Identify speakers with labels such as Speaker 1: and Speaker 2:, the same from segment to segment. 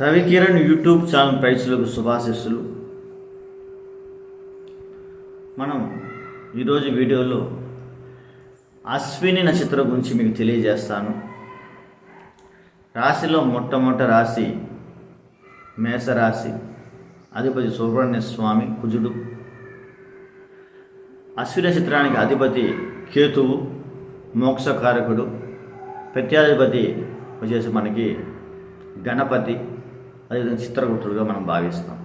Speaker 1: Ravikiran YouTube channel ప్రైజ్లకు శుభాశిస్సులు. మనం ఈరోజు వీడియోలో అశ్విని నక్షత్రం గురించి మీకు తెలియజేస్తాను. రాశిలో మొట్టమొదటి రాశి మేషరాశి అధిపతి సుబ్రహ్మణ్య స్వామి కుజుడు. అశ్విని నక్షత్రానికి అధిపతి కేతువు మోక్షకారకుడు. ప్రత్యాధిపతి వచ్చేసి మనకి గణపతి. అదేవిధంగా చిత్రగుప్తుడుగా మనం భావిస్తాం.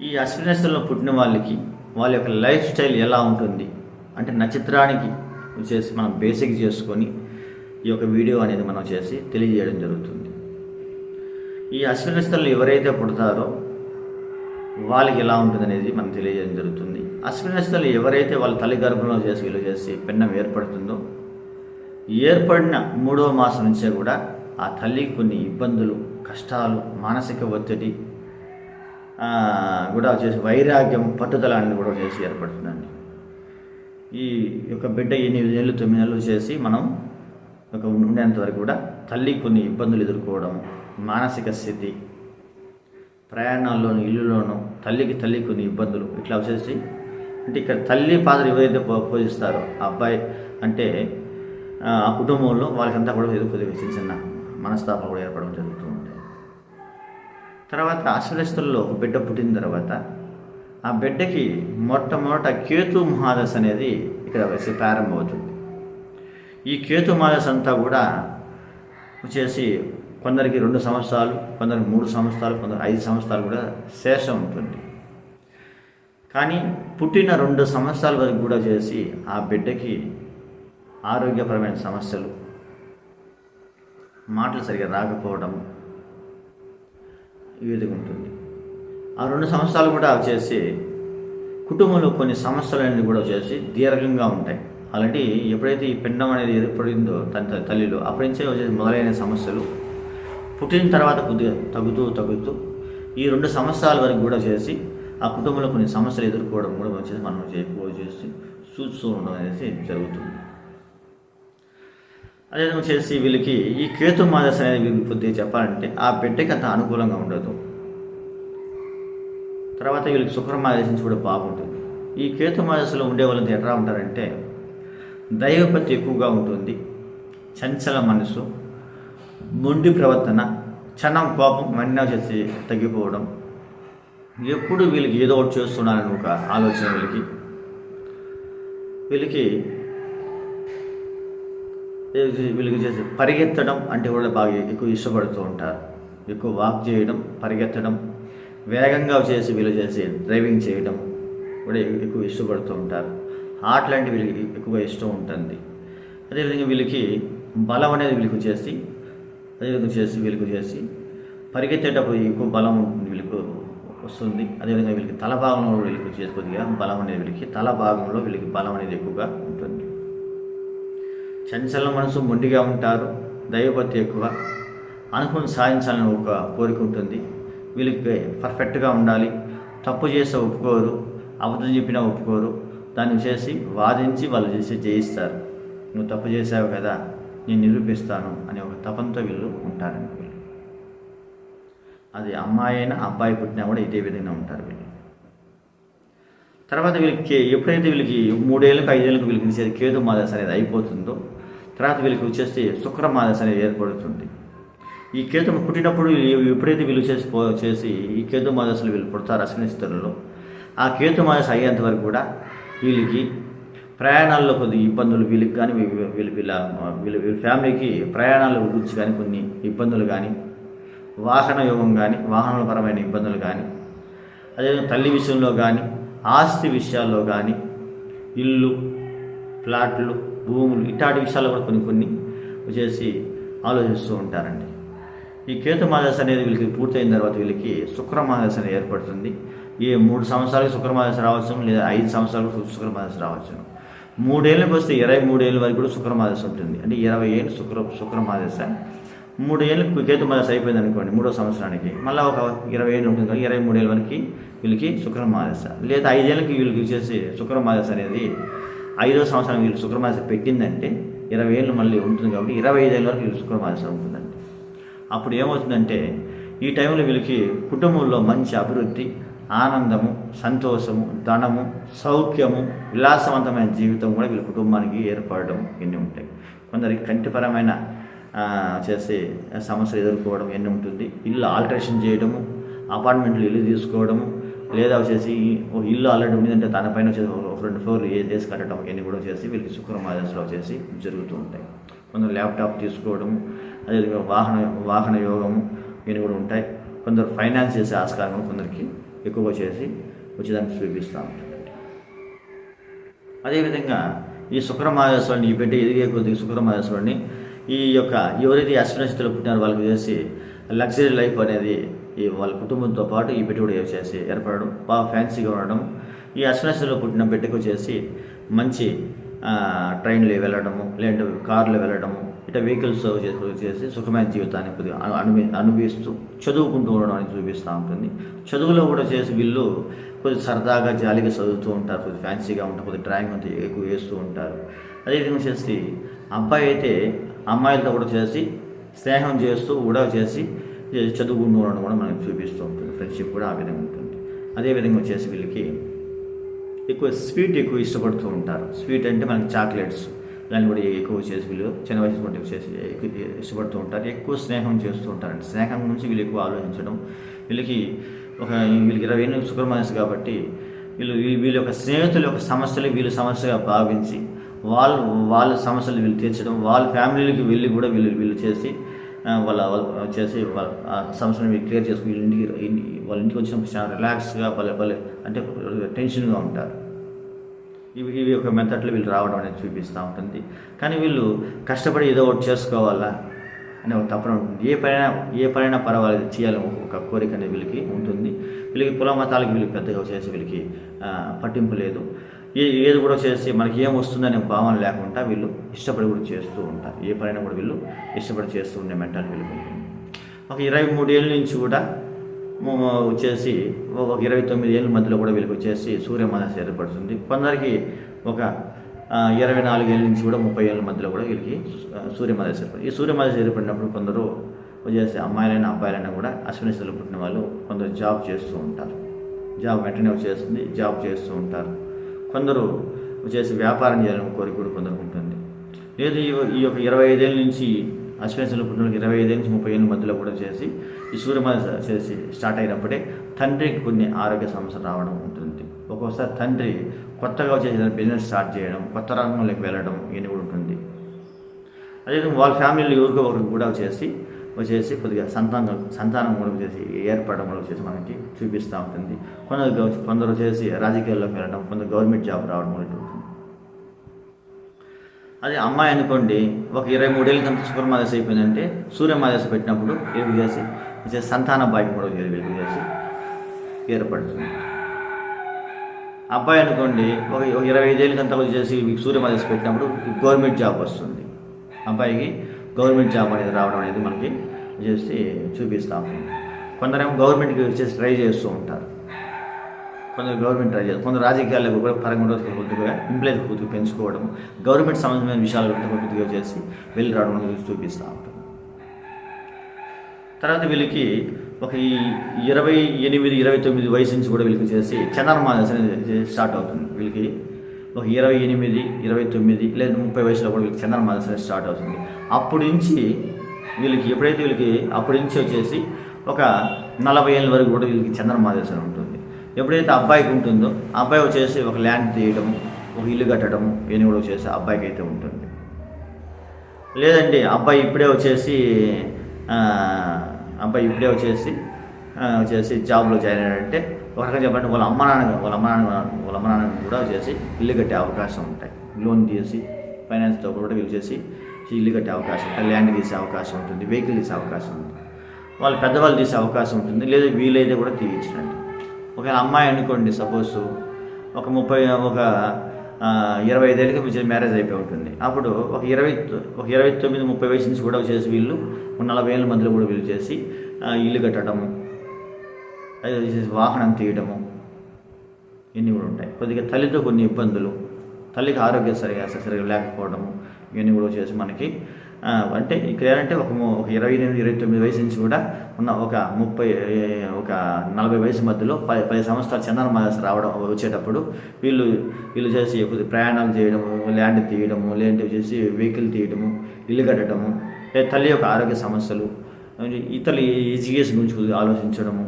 Speaker 1: ఈ అశ్వినేశ్వరంలో పుట్టిన వాళ్ళకి వాళ్ళ యొక్క లైఫ్ స్టైల్ ఎలా ఉంటుంది అంటే నక్షత్రానికి చేసి మనం బేసిక్ చేసుకొని ఈ యొక్క వీడియో అనేది మనం చేసి తెలియజేయడం జరుగుతుంది. ఈ అశ్విని ఎవరైతే పుడతారో వాళ్ళకి ఎలా ఉంటుంది అనేది మనం తెలియజేయడం జరుగుతుంది. అశ్విని ఎవరైతే వాళ్ళ తల్లి గర్భంలో చేసి వీళ్ళు చేసి పిండం ఏర్పడుతుందో ఏర్పడిన మూడవ మాసం నుంచే కూడా ఆ తల్లికి కొన్ని ఇబ్బందులు కష్టాలు మానసిక ఒత్తిడి కూడా వచ్చేసి వైరాగ్యం పట్టుదల అనేది కూడా చేసి ఏర్పడుతుందండి. ఈ యొక్క బిడ్డ ఎనిమిది నెలలు తొమ్మిది నెలలు చేసి మనం ఒక ఉండేంత వరకు కూడా తల్లి కొన్ని ఇబ్బందులు ఎదుర్కోవడం మానసిక స్థితి ప్రయాణాల్లోనూ ఇల్లులోనూ తల్లికి తల్లి కొన్ని ఇబ్బందులు ఇట్లా వచ్చేసి అంటే ఇక్కడ తల్లి పాత్ర ఎవరైతే పో- పోషిస్తారో ఆ అబ్బాయి అంటే ఆ కుటుంబంలో వాళ్ళకంతా కూడా ఏదో చిన్న చిన్న మనస్తాపాలు కూడా ఏర్పడడం జరుగుతుంది తర్వాత అశ్వరస్తుల్లో ఒక బిడ్డ పుట్టిన తర్వాత ఆ బిడ్డకి మొట్టమొదట కేతు మహాదశ అనేది ఇక్కడ వచ్చి ప్రారంభమవుతుంది. ఈ కేతు మహాదశ అంతా కూడా వచ్చేసి కొందరికి రెండు సంవత్సరాలు కొందరికి మూడు సంవత్సరాలు కొందరు ఐదు సంవత్సరాలు కూడా శేషం ఉంటుంది. కానీ పుట్టిన రెండు సంవత్సరాల వరకు కూడా చేసి ఆ బిడ్డకి ఆరోగ్యపరమైన సమస్యలు మాటలు సరిగా రాకపోవడం ఈ ఉంటుంది ఆ రెండు సంవత్సరాలు కూడా చేసి కుటుంబంలో కొన్ని సమస్యలు అనేది కూడా వచ్చేసి దీర్ఘంగా ఉంటాయి. అలాంటి ఎప్పుడైతే ఈ పిండం అనేది ఏర్పడిందో తన తల్లిలో అప్పటి నుంచే వచ్చేసి మొదలైన సమస్యలు పుట్టిన తర్వాత కొద్దిగా తగ్గుతూ తగ్గుతూ ఈ రెండు సంవత్సరాల వరకు కూడా చేసి ఆ కుటుంబంలో కొన్ని సమస్యలు ఎదుర్కోవడం కూడా వచ్చేసి మనం చేసి చూస్తూ ఉండడం అనేది జరుగుతుంది. అదేవిధంగా చేసి వీళ్ళకి ఈ కేతు మాదశ అనేది వీళ్ళకి కొద్దిగా చెప్పాలంటే ఆ బిడ్డకి అంత అనుకూలంగా ఉండదు. తర్వాత వీళ్ళకి శుక్రమాదేశం కూడా బాగుంటుంది ఈ కేతు మాదశలో ఉండే వాళ్ళంతా ఎట్లా ఉంటారంటే దైవపతి ఎక్కువగా ఉంటుంది. చంచల మనసు మొండి ప్రవర్తన క్షణం కోపం మన్నా చేసి తగ్గిపోవడం. ఎప్పుడు వీళ్ళకి ఏదో ఒకటి చేస్తున్నారని ఒక ఆలోచన వీళ్ళకి. వీళ్ళకి వీళ్ళకి చేసి పరిగెత్తడం అంటే కూడా బాగా ఎక్కువ ఇష్టపడుతూ ఉంటారు. ఎక్కువ వాక్ చేయడం పరిగెత్తడం వేగంగా చేసి వీళ్ళు చేసి డ్రైవింగ్ చేయడం కూడా ఎక్కువ ఇష్టపడుతూ ఉంటారు. ఆట లాంటి వీళ్ళకి ఎక్కువ ఇష్టం ఉంటుంది. అదేవిధంగా వీళ్ళకి బలం అనేది వీళ్ళకి చేసి అదేవిధంగా చేసి వీళ్ళకి చేసి పరిగెత్తేటప్పుడు ఎక్కువ బలం ఉంటుంది వీళ్ళకు వస్తుంది. అదేవిధంగా వీళ్ళకి తల భాగంలో వీళ్ళకి చేసి కొద్దిగా బలం అనేది వీళ్ళకి తల భాగంలో వీళ్ళకి బలం అనేది ఎక్కువగా ఉంటుంది. చంచల మనసు మొండిగా ఉంటారు దైవభక్తి ఎక్కువ. అనుకుని సాధించాలని ఒక కోరిక ఉంటుంది. వీళ్ళకి పర్ఫెక్ట్గా ఉండాలి. తప్పు చేస్తే ఒప్పుకోరు అబద్ధం చెప్పినా ఒప్పుకోరు. దాన్ని చేసి వాదించి వాళ్ళు చేసి జయిస్తారు. నువ్వు తప్పు చేసావు కదా నేను నిరూపిస్తాను అనే ఒక తపంతో వీళ్ళు ఉంటారండి వీళ్ళు. అది అమ్మాయి అయినా అబ్బాయి పుట్టినా కూడా ఇదే విధంగా ఉంటారు వీళ్ళు. తర్వాత వీళ్ళకి ఎప్పుడైతే వీళ్ళకి మూడేళ్ళకి ఐదేళ్ళకి వీళ్ళకి కేదు కేతు మాదశ అనేది అయిపోతుందో తర్వాత వీళ్ళకి వచ్చేసి శుక్ర అనేది ఏర్పడుతుంది. ఈ కేతుము పుట్టినప్పుడు ఎప్పుడైతే వీళ్ళు చేసి పో చేసి ఈ కేతు మాదశలు వీళ్ళు పుడతారు అశ్విని ఆ కేతు మాదశ అయ్యేంత వరకు కూడా వీళ్ళకి ప్రయాణాల్లో కొద్ది ఇబ్బందులు వీళ్ళకి కానీ వీళ్ళ వీళ్ళ వీళ్ళ వీళ్ళ ఫ్యామిలీకి ప్రయాణాల గురించి కానీ కొన్ని ఇబ్బందులు కానీ వాహన యోగం కానీ వాహనపరమైన ఇబ్బందులు కానీ అదేవిధంగా తల్లి విషయంలో కానీ ఆస్తి విషయాల్లో కానీ ఇల్లు ప్లాట్లు భూములు ఇట్లాంటి విషయాల్లో కూడా కొన్ని కొన్ని వచ్చేసి ఆలోచిస్తూ ఉంటారండి. ఈ కేతు మాదశ అనేది వీళ్ళకి పూర్తయిన తర్వాత వీళ్ళకి శుక్ర మాదశ అనేది ఏర్పడుతుంది. ఈ మూడు సంవత్సరాలకు శుక్ర మాదశ రావచ్చు లేదా ఐదు సంవత్సరాలకు శుక్ర మాదశ రావచ్చు మూడేళ్ళకి వస్తే ఇరవై మూడేళ్ళ వరకు కూడా శుక్ర మాదశ ఉంటుంది. అంటే ఇరవై ఏళ్ళు శుక్ర శుక్ర మాదశ మూడు ఏళ్ళకి కేతు మాదశ అయిపోయింది అనుకోండి మూడో సంవత్సరానికి. మళ్ళీ ఒక ఇరవై ఏళ్ళు ఉంటుంది కదా ఇరవై మూడేళ్ళ వరకు వీళ్ళకి శుక్ర మాదశ లేదా ఐదేళ్ళకి వీళ్ళకి వచ్చేసి శుక్ర మాదశ అనేది ఐదో సంవత్సరం వీళ్ళు శుక్రమాస పెట్టిందంటే ఇరవై ఏళ్ళు మళ్ళీ ఉంటుంది కాబట్టి ఇరవై ఐదేళ్ళ వరకు వీళ్ళు శుక్రమాస ఉంటుందండి అప్పుడు ఏమవుతుందంటే ఈ టైంలో వీళ్ళకి కుటుంబంలో మంచి అభివృద్ధి ఆనందము సంతోషము ధనము సౌఖ్యము విలాసవంతమైన జీవితం కూడా వీళ్ళ కుటుంబానికి ఏర్పడడం ఇన్ని ఉంటాయి. కొందరికి కంటిపరమైన చేసే సమస్యలు ఎదుర్కోవడం ఎన్ని ఉంటుంది. ఇల్లు ఆల్టరేషన్ చేయడము అపార్ట్మెంట్లు ఇల్లు తీసుకోవడము లేదా వచ్చేసి ఓ ఇల్లు ఆల్రెడీ ఉండిందంటే దానిపైన వచ్చేసి ఒక రెండు ఫ్లోర్లు ఏ కట్టడం ఇవన్నీ కూడా వచ్చేసి వీళ్ళకి శుక్రమాదశలో వచ్చేసి జరుగుతూ ఉంటాయి. కొందరు ల్యాప్టాప్ తీసుకోవడము అదేవిధంగా వాహన వాహన యోగము ఇవన్నీ కూడా ఉంటాయి. కొందరు ఫైనాన్స్ చేసే ఆస్కారం కొందరికి ఎక్కువగా చేసి వచ్చేదాన్ని చూపిస్తూ ఉంటుందండి అదేవిధంగా ఈ శుక్రమాదేశ్వరుని ఈ బిడ్డ ఎదిగే కొద్దిగా శుక్రమాదేశ్వరుని ఈ యొక్క ఎవరైతే అశ్వనస్థితిలో పుట్టినారో వాళ్ళకి చేసి లగ్జరీ లైఫ్ అనేది ఈ వాళ్ళ కుటుంబంతో పాటు ఈ బిడ్డ కూడా చేసి ఏర్పడడం బాగా ఫ్యాన్సీగా ఉండడం. ఈ అశ్వనస్థితిలో పుట్టిన బిడ్డకు వచ్చేసి మంచి ట్రైన్లో వెళ్ళడము లేదంటే కార్లో వెళ్ళడము ఇట్లా వెహికల్స్ చేసి సుఖమైన జీవితాన్ని కొద్దిగా అనుభవి అనుభవిస్తూ చదువుకుంటూ ఉండడం అని చూపిస్తూ ఉంటుంది. చదువులో కూడా చేసి వీళ్ళు కొద్దిగా సరదాగా జాలీగా చదువుతూ ఉంటారు కొద్దిగా ఫ్యాన్సీగా ఉంటారు కొద్దిగా డ్రాయింగ్ అంతా ఎక్కువ వేస్తూ ఉంటారు. అదేవిధంగా చేసి అబ్బాయి అయితే అమ్మాయిలతో కూడా చేసి స్నేహం చేస్తూ కూడా చేసి చదువుకుంటూ ఉండడం కూడా మనకి చూపిస్తూ ఉంటుంది. ఫ్రెండ్షిప్ కూడా ఆ విధంగా ఉంటుంది. అదేవిధంగా వచ్చేసి వీళ్ళకి ఎక్కువ స్వీట్ ఎక్కువ ఇష్టపడుతూ ఉంటారు. స్వీట్ అంటే మనకి చాక్లెట్స్ దాన్ని కూడా ఎక్కువ చేసి వీళ్ళు చిన్న వయసు నుండి చేసి ఇష్టపడుతూ ఉంటారు. ఎక్కువ స్నేహం చేస్తూ ఉంటారండి స్నేహం గురించి వీళ్ళు ఎక్కువ ఆలోచించడం. వీళ్ళకి ఒక వీళ్ళకి ఇరవై ఎనిమిది శుక్రమానస్ కాబట్టి వీళ్ళు వీళ్ళ యొక్క స్నేహితుల యొక్క సమస్యలు వీళ్ళు సమస్యగా భావించి వాళ్ళు వాళ్ళ సమస్యలు వీళ్ళు తీర్చడం వాళ్ళ ఫ్యామిలీలకి వెళ్ళి కూడా వీళ్ళు వీళ్ళు చేసి వాళ్ళ వాళ్ళ చేసి వాళ్ళ ఆ సమస్యను వీళ్ళు క్లియర్ చేసుకుని వీళ్ళ ఇంటికి వాళ్ళ ఇంటికి వచ్చినప్పుడు చాలా రిలాక్స్గా భలే భలే అంటే టెన్షన్గా ఉంటారు. ఇవి ఇవి ఒక మెథడ్లో వీళ్ళు రావడం అనేది చూపిస్తూ ఉంటుంది. కానీ వీళ్ళు కష్టపడి ఏదో ఒకటి చేసుకోవాలా అనే ఒక తపన ఉంటుంది. ఏ పైన ఏ పనైనా పర్వాలేదు చేయాలని ఒక కోరిక అనేది వీళ్ళకి ఉంటుంది. వీళ్ళకి కుల మతాలకి వీళ్ళకి పెద్దగా చేసి వీళ్ళకి పట్టింపు లేదు. ఏది కూడా చేసి మనకి ఏం వస్తుందనే భావన లేకుండా వీళ్ళు ఇష్టపడి కూడా చేస్తూ ఉంటారు. ఏ పనైనా కూడా వీళ్ళు ఇష్టపడి చేస్తూ ఉండే మెంటాలిటీ వీళ్ళు ఒక ఇరవై మూడేళ్ళ నుంచి కూడా వచ్చేసి ఒక ఇరవై తొమ్మిది ఏళ్ళ మధ్యలో కూడా వీళ్ళకి వచ్చేసి సూర్యమానస ఏర్పడుతుంది. కొందరికి ఒక ఇరవై ఇరవై నాలుగేళ్ళ నుంచి కూడా ముప్పై ఏళ్ళ మధ్యలో కూడా వీళ్ళకి ఆ, ఏర్పడి ఈ సూర్యమాదశ ఏర్పడినప్పుడు కొందరు వచ్చేసి అమ్మాయిలైనా అబ్బాయిలైనా కూడా అశ్వినిశలు పుట్టిన వాళ్ళు కొందరు జాబ్ చేస్తూ ఉంటారు. జాబ్ వెంటనే వచ్చేస్తుంది. జాబ్ చేస్తూ ఉంటారు. కొందరు చేసి వ్యాపారం చేయాలని కోరిక కూడా కొందరు ఉంటుంది. లేదు ఈ- ఈ యొక్క ఇరవై ఐదేళ్ళ నుంచి అశ్వేశ్వరుల పుట్టినకి ఇరవై ఐదు నుంచి ముప్పై ఏళ్ళ మధ్యలో కూడా చేసి ఈ సూర్యమాల చేసి స్టార్ట్ అయినప్పుడే తండ్రికి కొన్ని ఆరోగ్య సమస్యలు రావడం ఉంటుంది. ఒక్కోసారి తండ్రి కొత్తగా చేసిన బిజినెస్ స్టార్ట్ చేయడం కొత్త రంగంలోకి వెళ్ళడం ఇవన్నీ కూడా ఉంటుంది. అదేవిధంగా వాళ్ళ ఫ్యామిలీలో ఎవరికో ఒకరికి కూడా చేసి వచ్చేసి కొద్దిగా సంతానం సంతానం కూడా వచ్చేసి ఏర్పడడం కూడా వచ్చేసి మనకి చూపిస్తూ ఉంటుంది. కొందరు కొందరు వచ్చేసి రాజకీయాల్లోకి వెళ్ళడం కొందరు గవర్నమెంట్ జాబ్ రావడం కూడా ఉంటుంది అదే అమ్మాయి అనుకోండి ఒక ఇరవై మూడేళ్ళ కంటే శుక్రమాదశ అయిపోయిందంటే సూర్యమాదశ పెట్టినప్పుడు ఏవి చేసి వచ్చేసి సంతాన భాగ్యం కూడా వెలుగు చేసి ఏర్పడుతుంది. అబ్బాయి అనుకోండి ఒక ఇరవై ఐదేళ్ళ కంటే వచ్చేసి సూర్యమాదశ పెట్టినప్పుడు గవర్నమెంట్ జాబ్ వస్తుంది. అబ్బాయికి గవర్నమెంట్ జాబ్ అనేది రావడం అనేది మనకి చేసి చూపిస్తూ ఉంటుంది కొందరేమో గవర్నమెంట్కి చేసి ట్రై చేస్తూ ఉంటారు. కొందరు గవర్నమెంట్ ట్రై చేస్తారు కొందరు రాజకీయాలకు కూడా పరంగా కొద్దిగా ఎంప్లాయీస్ కొద్దిగా పెంచుకోవడం గవర్నమెంట్ సంబంధమైన విషయాలు కొద్దిగా చేసి వెళ్ళి రావడం అనేది చూపిస్తూ ఉంటాం తర్వాత వీళ్ళకి ఒక ఈ ఇరవై ఎనిమిది ఇరవై తొమ్మిది వయసు నుంచి కూడా వీళ్ళకి చేసి చందనమాదశ స్టార్ట్ అవుతుంది. వీళ్ళకి ఒక ఇరవై ఎనిమిది ఇరవై తొమ్మిది లేదా ముప్పై వయసులో కూడా వీళ్ళకి చందనమాదశ అనేది స్టార్ట్ అవుతుంది. అప్పటి నుంచి వీళ్ళకి ఎప్పుడైతే వీళ్ళకి అప్పటి నుంచి వచ్చేసి ఒక నలభై ఏళ్ళ వరకు కూడా వీళ్ళకి చంద్రమాదేశ ఉంటుంది. ఎప్పుడైతే అబ్బాయికి ఉంటుందో అబ్బాయి వచ్చేసి ఒక ల్యాండ్ తీయడం ఒక ఇల్లు కట్టడం ఇవన్నీ కూడా వచ్చేసి ఆ అబ్బాయికి అయితే ఉంటుంది. లేదండి అబ్బాయి ఇప్పుడే వచ్చేసి అబ్బాయి ఇప్పుడే వచ్చేసి వచ్చేసి జాబ్లో జాయిన్ అయ్యాడంటే ఒక రకంగా చెప్పండి వాళ్ళ అమ్మ నాన్న వాళ్ళ అమ్మ నాన్న వాళ్ళ అమ్మ నాన్న కూడా చేసి ఇల్లు కట్టే అవకాశం ఉంటాయి. లోన్ తీసి ఫైనాన్స్తో కూడా వీళ్ళు చేసి ఇల్లు కట్టే అవకాశం ఉంటుంది ల్యాండ్ తీసే అవకాశం ఉంటుంది. వెహికల్ తీసే అవకాశం ఉంటుంది. వాళ్ళు పెద్దవాళ్ళు తీసే అవకాశం ఉంటుంది. లేదా వీలైతే కూడా తీయించండి ఒకవేళ అమ్మాయి అనుకోండి సపోజ్ ఒక ముప్పై ఒక ఇరవై ఐదేళ్ళకి మీరు మ్యారేజ్ అయిపోయి ఉంటుంది. అప్పుడు ఒక ఇరవై ఒక ఇరవై తొమ్మిది ముప్పై వయసు నుంచి కూడా చేసి వీళ్ళు నలభై ఏళ్ళ మధ్యలో కూడా వీళ్ళు చేసి ఇల్లు కట్టడం వాహనం తీయడము ఇవన్నీ కూడా ఉంటాయి. కొద్దిగా తల్లితో కొన్ని ఇబ్బందులు తల్లికి ఆరోగ్యం సరిగా సరిగా లేకపోవడము ఇవన్నీ కూడా వచ్చేసి మనకి అంటే ఇక్కడ ఏంటంటే ఒక ఒక ఇరవై ఎనిమిది ఇరవై తొమ్మిది వయసు నుంచి కూడా ఉన్న ఒక ముప్పై ఒక నలభై వయసు మధ్యలో పది పది సంవత్సరాలు చందన మాదస్ రావడం వచ్చేటప్పుడు వీళ్ళు వీళ్ళు చేసి కొద్ది ప్రయాణాలు చేయడము ల్యాండ్ తీయడము లేదంటే చేసి వెహికల్ తీయడము ఇల్లు కట్టడము లేదా తల్లి యొక్క ఆరోగ్య సమస్యలు ఇతరుల ఎడ్యుకేషన్ గురించి కొద్దిగా ఆలోచించడము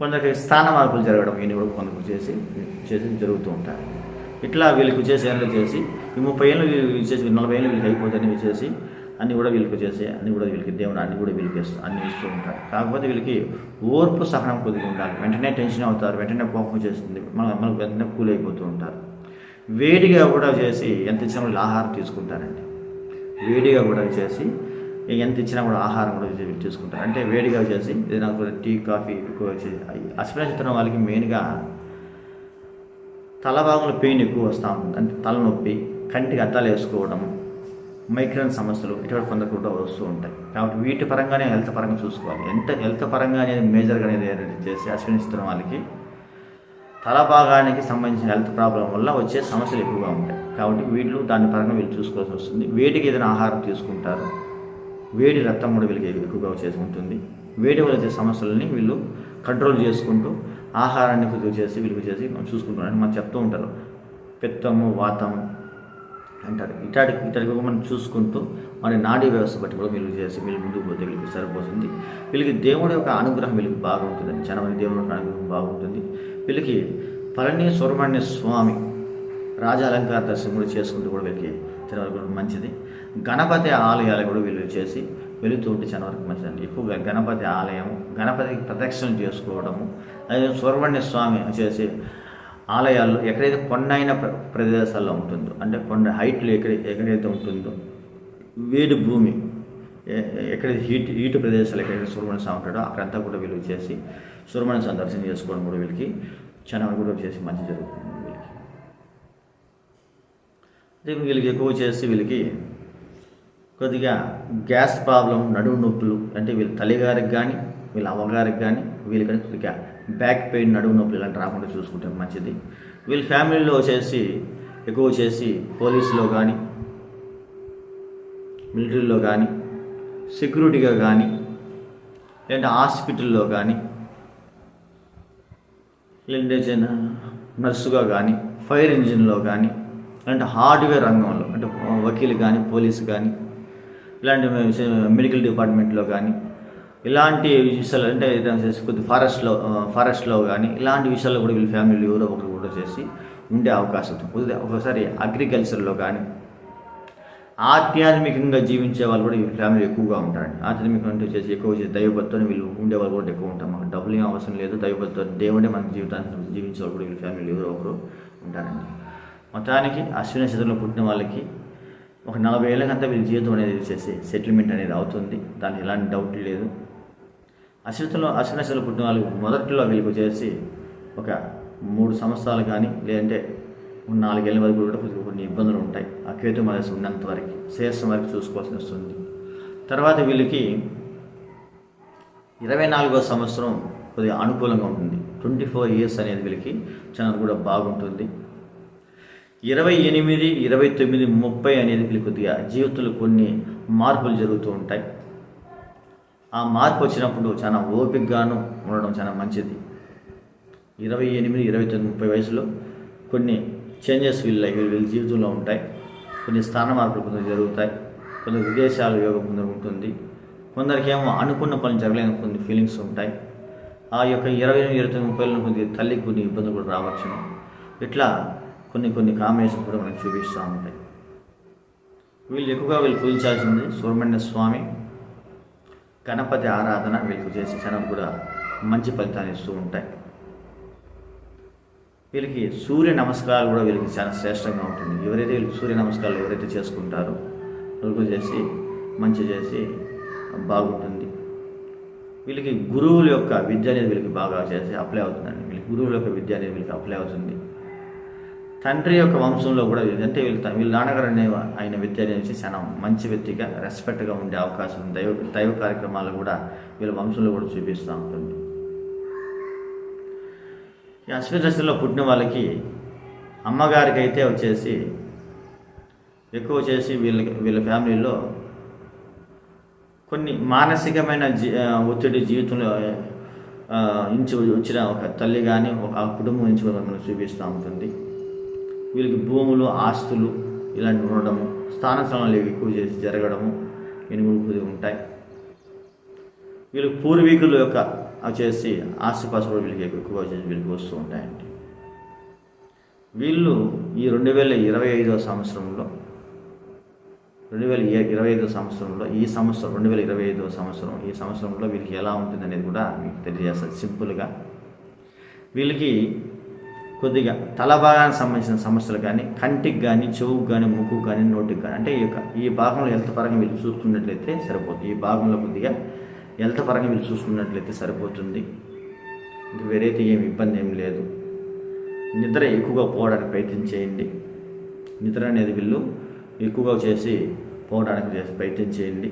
Speaker 1: కొందరికి స్థాన మార్పులు జరగడం ఇవన్నీ కూడా కొందరు చేసి చేసి జరుగుతూ ఉంటాయి. ఇట్లా వీళ్ళకి చేసి ఏళ్ళు చేసి ఈ ముప్పై ఏళ్ళు వీళ్ళు చేసి నలభై ఏళ్ళు వీళ్ళకి అయిపోతాయని చేసి అన్నీ కూడా వీళ్ళకి చేసి అన్నీ కూడా వీళ్ళకి దేవుడు అన్నీ కూడా వీళ్ళకి ఇస్తూ అన్నీ ఇస్తూ ఉంటారు. కాకపోతే వీళ్ళకి ఓర్పు సహనం కొద్దిగా ఉండాలి. వెంటనే టెన్షన్ అవుతారు వెంటనే కోపం చేస్తుంది మన మనకు వెంటనే కూల్ అయిపోతూ ఉంటారు. వేడిగా కూడా చేసి ఎంత ఇచ్చినా ఆహారం తీసుకుంటారండి. వేడిగా కూడా చేసి ఎంత ఇచ్చినా కూడా ఆహారం కూడా తీసుకుంటారు అంటే వేడిగా చేసి ఏదైనా కూడా టీ కాఫీ ఎక్కువ చేసి అస్పృశ్యతున్న వాళ్ళకి మెయిన్గా తల భాగంలో పెయిన్ ఎక్కువ వస్తూ ఉంటుంది. అంటే తలనొప్పి కంటికి అద్దాలు వేసుకోవడం మైగ్రేన్ సమస్యలు ఇటువంటి కొందరు కూడా వస్తూ ఉంటాయి. కాబట్టి వీటి పరంగానే హెల్త్ పరంగా చూసుకోవాలి. ఎంత హెల్త్ పరంగా అనేది మేజర్గా అనేది చేసి అశ్వినిస్తున్న వాళ్ళకి తల భాగానికి సంబంధించిన హెల్త్ ప్రాబ్లం వల్ల వచ్చే సమస్యలు ఎక్కువగా ఉంటాయి. కాబట్టి వీళ్ళు దాని పరంగా వీళ్ళు చూసుకోవాల్సి వస్తుంది. వేడికి ఏదైనా ఆహారం తీసుకుంటారు. వేడి రక్తం కూడా వీళ్ళకి ఎక్కువగా చేసి ఉంటుంది. వేడి వల్ల వచ్చే సమస్యలని వీళ్ళు కంట్రోల్ చేసుకుంటూ ఆహారాన్ని కొద్దిగా చేసి వీళ్ళు చేసి మనం మనం చెప్తూ ఉంటారు. పిత్తము వాతము అంటారు. ఇటాటి ఇటాటి మనం చూసుకుంటూ మన నాడీ వ్యవస్థ బట్టి కూడా వీళ్ళు చేసి వీళ్ళు ముందుకు పోతే వీళ్ళకి సరిపోతుంది. వీళ్ళకి దేవుడి యొక్క అనుగ్రహం వీళ్ళకి బాగుంటుందండి. చాలా మంది దేవుడి యొక్క అనుగ్రహం బాగుంటుంది. వీళ్ళకి పళని సుబ్రహ్మణ్య స్వామి రాజ అలంకార దర్శనం కూడా చేసుకుంటూ కూడా వీళ్ళకి చాలా మంచిది. గణపతి ఆలయాలు కూడా వీళ్ళు చేసి వెళుతూ ఉంటే చాలా మంచిదండి ఎక్కువగా గణపతి ఆలయం గణపతికి ప్రదక్షిణలు చేసుకోవడము అదే సుబ్రహ్మణ్య స్వామి చేసి ఆలయాల్లో ఎక్కడైతే కొండైన ప్ర ప్రదేశాల్లో ఉంటుందో అంటే కొండ హైట్లు ఎక్కడ ఎక్కడైతే ఉంటుందో వేడి భూమి ఎక్కడైతే హీట్ హీట్ ప్రదేశాలు ఎక్కడైతే సూర్యమణి స్వామి ఉంటాడో అక్కడంతా కూడా వీళ్ళు చేసి సూర్యమణి స్వామి దర్శనం చేసుకోవడం కూడా వీళ్ళకి చాలా కూడా చేసి మంచి జరుగుతుంది వీళ్ళకి. వీళ్ళకి ఎక్కువ చేసి వీళ్ళకి కొద్దిగా గ్యాస్ ప్రాబ్లం నడుము నొప్పులు అంటే వీళ్ళ తల్లిగారికి కానీ వీళ్ళ అవ్వగారికి కానీ వీళ్ళు కానీ కొద్దిగా బ్యాక్ పెయిన్ నడుము నొప్పులు ఇలాంటి రాకుండా చూసుకుంటే మంచిది. వీళ్ళ ఫ్యామిలీలో వచ్చేసి ఎక్కువ చేసి పోలీసులో కానీ మిలిటరీలో కానీ సెక్యూరిటీగా కానీ లేదంటే హాస్పిటల్లో కానీ లేదంటే నర్సుగా కానీ ఫైర్ ఇంజిన్లో కానీ అంటే హార్డ్వేర్ రంగంలో అంటే వకీలు కానీ పోలీసు కానీ ఇలాంటి మెడికల్ డిపార్ట్మెంట్లో కానీ ఇలాంటి విషయాలు అంటే ఏదైనా కొద్ది ఫారెస్ట్లో ఫారెస్ట్లో కానీ ఇలాంటి విషయాల్లో కూడా వీళ్ళ ఫ్యామిలీ ఎవరో ఒకరు కూడా చేసి ఉండే అవకాశం ఉంటుంది ఒకసారి అగ్రికల్చర్లో కానీ ఆధ్యాత్మికంగా జీవించే వాళ్ళు కూడా వీళ్ళ ఫ్యామిలీ ఎక్కువగా ఉంటారండి. ఆధ్యాత్మికంగా అంటే చేసి ఎక్కువ చేసి దైవభక్తిని వీళ్ళు ఉండేవాళ్ళు కూడా ఎక్కువ ఉంటారు. మాకు డబ్బులు ఏం అవసరం లేదు. దైవభక్తితో దేవుడే మన జీవితాన్ని జీవించే వాళ్ళు కూడా వీళ్ళ ఫ్యామిలీ ఎవరో ఒకరు ఉంటారండి. మొత్తానికి అశ్విన శతంలో పుట్టిన వాళ్ళకి ఒక నలభై ఏళ్ళకంతా వీళ్ళ జీవితం అనేది చేసి సెటిల్మెంట్ అనేది అవుతుంది. దానికి ఎలాంటి డౌట్ లేదు. అశ్వితలో అశ్వినశలో పుట్టిన వాళ్ళకి మొదట్లో వీళ్ళకి వచ్చేసి ఒక మూడు సంవత్సరాలు కానీ లేదంటే నాలుగేళ్ళ వరకు కూడా కొద్దిగా కొన్ని ఇబ్బందులు ఉంటాయి. ఆ కేతు మనసు ఉన్నంత వరకు శ్రేయస్సు వరకు చూసుకోవాల్సి వస్తుంది. తర్వాత వీళ్ళకి ఇరవై నాలుగో సంవత్సరం కొద్దిగా అనుకూలంగా ఉంటుంది. ట్వంటీ ఫోర్ ఇయర్స్ అనేది వీళ్ళకి చాలా కూడా బాగుంటుంది. ఇరవై ఎనిమిది ఇరవై తొమ్మిది ముప్పై అనేది కొద్దిగా జీవితంలో కొన్ని మార్పులు జరుగుతూ ఉంటాయి. ఆ మార్పు వచ్చినప్పుడు చాలా ఓపికగాను ఉండడం చాలా మంచిది. ఇరవై ఎనిమిది ఇరవై తొమ్మిది ముప్పై వయసులో కొన్ని చేంజెస్ వీళ్ళ వీళ్ళ జీవితంలో ఉంటాయి. కొన్ని స్థాన మార్పులు కొంత జరుగుతాయి. కొన్ని విదేశాలు యోగం కొందరు ఉంటుంది. కొందరికి ఏమో అనుకున్న పనులు జరగలేని కొన్ని ఫీలింగ్స్ ఉంటాయి. ఆ యొక్క ఇరవై ఎనిమిది ఇరవై తొమ్మిది ముప్పైలో కొద్దిగా తల్లికి కొన్ని ఇబ్బందులు కూడా రావచ్చును ఇట్లా కొన్ని కొన్ని కాంబినేషన్ కూడా మనకు చూపిస్తూ ఉంటాయి. వీళ్ళు ఎక్కువగా వీళ్ళు పూజించాల్సింది సుబ్రహ్మణ్య స్వామి గణపతి ఆరాధన వీళ్ళకి చేసి క్షణం కూడా మంచి ఫలితాన్ని ఇస్తూ ఉంటాయి. వీళ్ళకి సూర్య నమస్కారాలు కూడా వీళ్ళకి చాలా శ్రేష్టంగా ఉంటుంది. ఎవరైతే వీళ్ళకి సూర్య నమస్కారాలు ఎవరైతే చేసుకుంటారో వీళ్ళకి చేసి మంచి చేసి బాగుంటుంది. వీళ్ళకి గురువుల యొక్క విద్య అనేది వీళ్ళకి బాగా చేసి అప్లై అవుతుందండి. వీళ్ళకి గురువుల యొక్క విద్య అనేది వీళ్ళకి అప్లై అవుతుంది. తండ్రి యొక్క వంశంలో కూడా వీళ్ళు- అంటే వీళ్ళు త- వీళ్ళ నాన్నగారు అనే ఆయన వ్యక్తి అనేది చాలా మంచి వ్యక్తిగా రెస్పెక్ట్గా ఉండే అవకాశం ఉంది దైవ దైవ కార్యక్రమాలు కూడా వీళ్ళ వంశంలో కూడా చూపిస్తూ ఉంటుంది. ఈ అశ్విన దశలో పుట్టిన వాళ్ళకి అమ్మగారికి అయితే వచ్చేసి ఎక్కువ చేసి వీళ్ళ వీళ్ళ ఫ్యామిలీలో కొన్ని మానసికమైన జీ ఒత్తిడి జీవితంలో ఆ, వచ్చిన ఒక తల్లి కానీ ఒక కుటుంబం నుంచి చూపిస్తూ ఉంటుంది. వీళ్ళకి భూములు ఆస్తులు ఇలాంటివి ఉండడము స్థాన స్థలాలు ఎక్కువ చేసి జరగడము ఎనుగుడు ఉంటాయి. వీళ్ళు పూర్వీకుల యొక్క వచ్చేసి ఆస్తిపాసు కూడా వీళ్ళకి ఎక్కువ చేసి వీళ్ళకి వస్తూ ఉంటాయండి. వీళ్ళు ఈ రెండు వేల ఇరవై ఐదవ సంవత్సరంలో రెండు వేల ఇరవై ఐదో సంవత్సరంలో ఈ సంవత్సరం రెండు వేల ఇరవై ఐదో సంవత్సరం ఈ సంవత్సరంలో వీళ్ళకి ఎలా ఉంటుంది అనేది కూడా మీకు తెలియజేస్తుంది సింపుల్గా. వీళ్ళకి కొద్దిగా తల భాగానికి సంబంధించిన సమస్యలు కానీ కంటికి కానీ చెవుకు కానీ ముక్కుకు కానీ నోటికి కానీ అంటే ఈ యొక్క ఈ భాగంలో హెల్త్ పరంగా వీళ్ళు చూసుకున్నట్లయితే సరిపోతుంది. ఈ భాగంలో కొద్దిగా హెల్త్ పరంగా వీళ్ళు చూసుకున్నట్లయితే సరిపోతుంది. వేరైతే ఏమి ఇబ్బంది ఏం లేదు. నిద్ర ఎక్కువగా పోవడానికి ప్రయత్నం చేయండి. నిద్ర అనేది వీళ్ళు ఎక్కువగా చేసి పోవడానికి చేసి ప్రయత్నం చేయండి.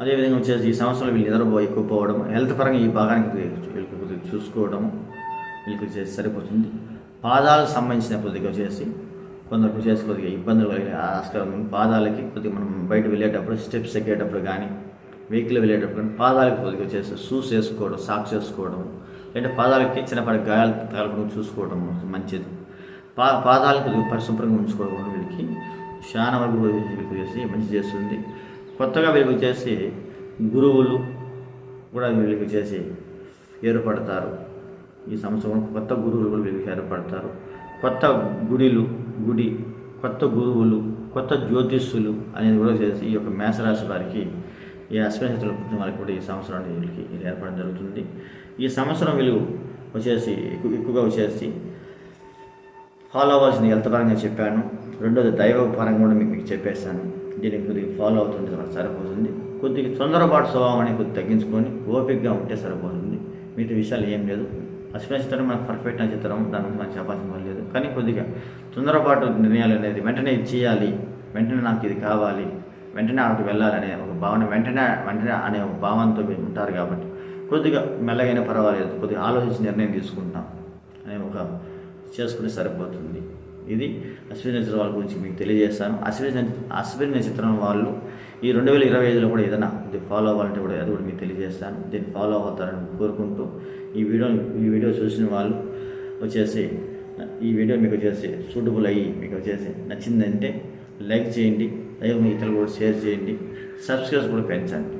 Speaker 1: అదేవిధంగా వచ్చేసి ఈ సంవత్సరంలో వీళ్ళు నిద్రపో ఎక్కువ పోవడం హెల్త్ పరంగా ఈ భాగానికి చూసుకోవడం చూసుకోవడము వీళ్ళకి చేసి సరిపోతుంది. పాదాలకు సంబంధించిన కొద్దిగా చేసి కొందరికి చేసి కొద్దిగా ఇబ్బందులు కలిగే ఆస్కారం పాదాలకి కొద్దిగా మనం బయట వెళ్ళేటప్పుడు స్టెప్స్ ఎక్కేటప్పుడు కానీ వెహికల్ వెళ్ళేటప్పుడు కానీ పాదాలకు కొద్దిగా చేసి షూస్ వేసుకోవడం సాక్స్ వేసుకోవడం లేదంటే పాదాలకి చిన్నపాటి గాయాలు తగలకుండా చూసుకోవడం మంచిది. పా పాదాలు కొద్దిగా పరిశుభ్రంగా ఉంచుకోవడం వీళ్ళకి చాలా వరకు వీళ్ళకి చేసి మంచి చేస్తుంది. కొత్తగా వీళ్ళకి చేసి గురువులు కూడా వీళ్ళకి చేసి ఏర్పడతారు. ఈ సంవత్సరం కొత్త గురువులు కూడా వీళ్ళకి ఏర్పడతారు. కొత్త గుడిలు గుడి కొత్త గురువులు కొత్త జ్యోతిష్యులు అనేది కూడా చేసి ఈ యొక్క మేషరాశి వారికి ఈ అశ్వనక్షత్రంలో పుట్టిన వారికి కూడా ఈ సంవత్సరం వీళ్ళకి ఏర్పడడం జరుగుతుంది. ఈ సంవత్సరం వీళ్ళు వచ్చేసి ఎక్కువ ఎక్కువగా వచ్చేసి ఫాలో అవ్వాల్సింది హెల్త్ పరంగా చెప్పాను. రెండోది దైవ పరంగా కూడా మీకు మీకు చెప్పేస్తాను దీనికి కొద్దిగా ఫాలో అవుతుంటే సరిపోతుంది. కొద్దిగా తొందరపాటు స్వభావం అనేది కొద్దిగా తగ్గించుకొని ఓపికగా ఉంటే సరిపోతుంది. మిగతా విషయాలు ఏం లేదు. అశ్విన చిత్రం మనకు పర్ఫెక్ట్ నక్షత్రం దాని గురించి మనం చెప్పాల్సిన పని లేదు. కానీ కొద్దిగా తొందరపాటు నిర్ణయాలు అనేది వెంటనే ఇది చేయాలి. వెంటనే నాకు ఇది కావాలి. వెంటనే అక్కడికి వెళ్ళాలనే ఒక భావన వెంటనే వెంటనే అనే ఒక భావనతో ఉంటారు కాబట్టి కొద్దిగా మెల్లగైనా పర్వాలేదు. కొద్దిగా ఆలోచించి నిర్ణయం తీసుకుంటాం అనే ఒక చేసుకుంటే సరిపోతుంది. ఇది అశ్విని నక్షత్రం వాళ్ళ గురించి మీకు తెలియజేస్తాను. అశ్విని నక్ష- అశ్విని నక్షత్రం వాళ్ళు ఈ రెండు వేల ఇరవై ఐదులో కూడా ఏదైనా ఇది ఫాలో అవ్వాలంటే కూడా అది కూడా మీకు తెలియజేస్తాను. దీన్ని ఫాలో అవుతారని కోరుకుంటూ ఈ వీడియో ఈ వీడియో చూసిన వాళ్ళు వచ్చేసి ఈ వీడియో మీకు వచ్చేసి సూటబుల్ అయ్యి మీకు వచ్చేసి నచ్చిందంటే లైక్ చేయండి అదే మీ ఇతరులు కూడా షేర్ చేయండి సబ్స్క్రైబ్స్ కూడా పెంచండి.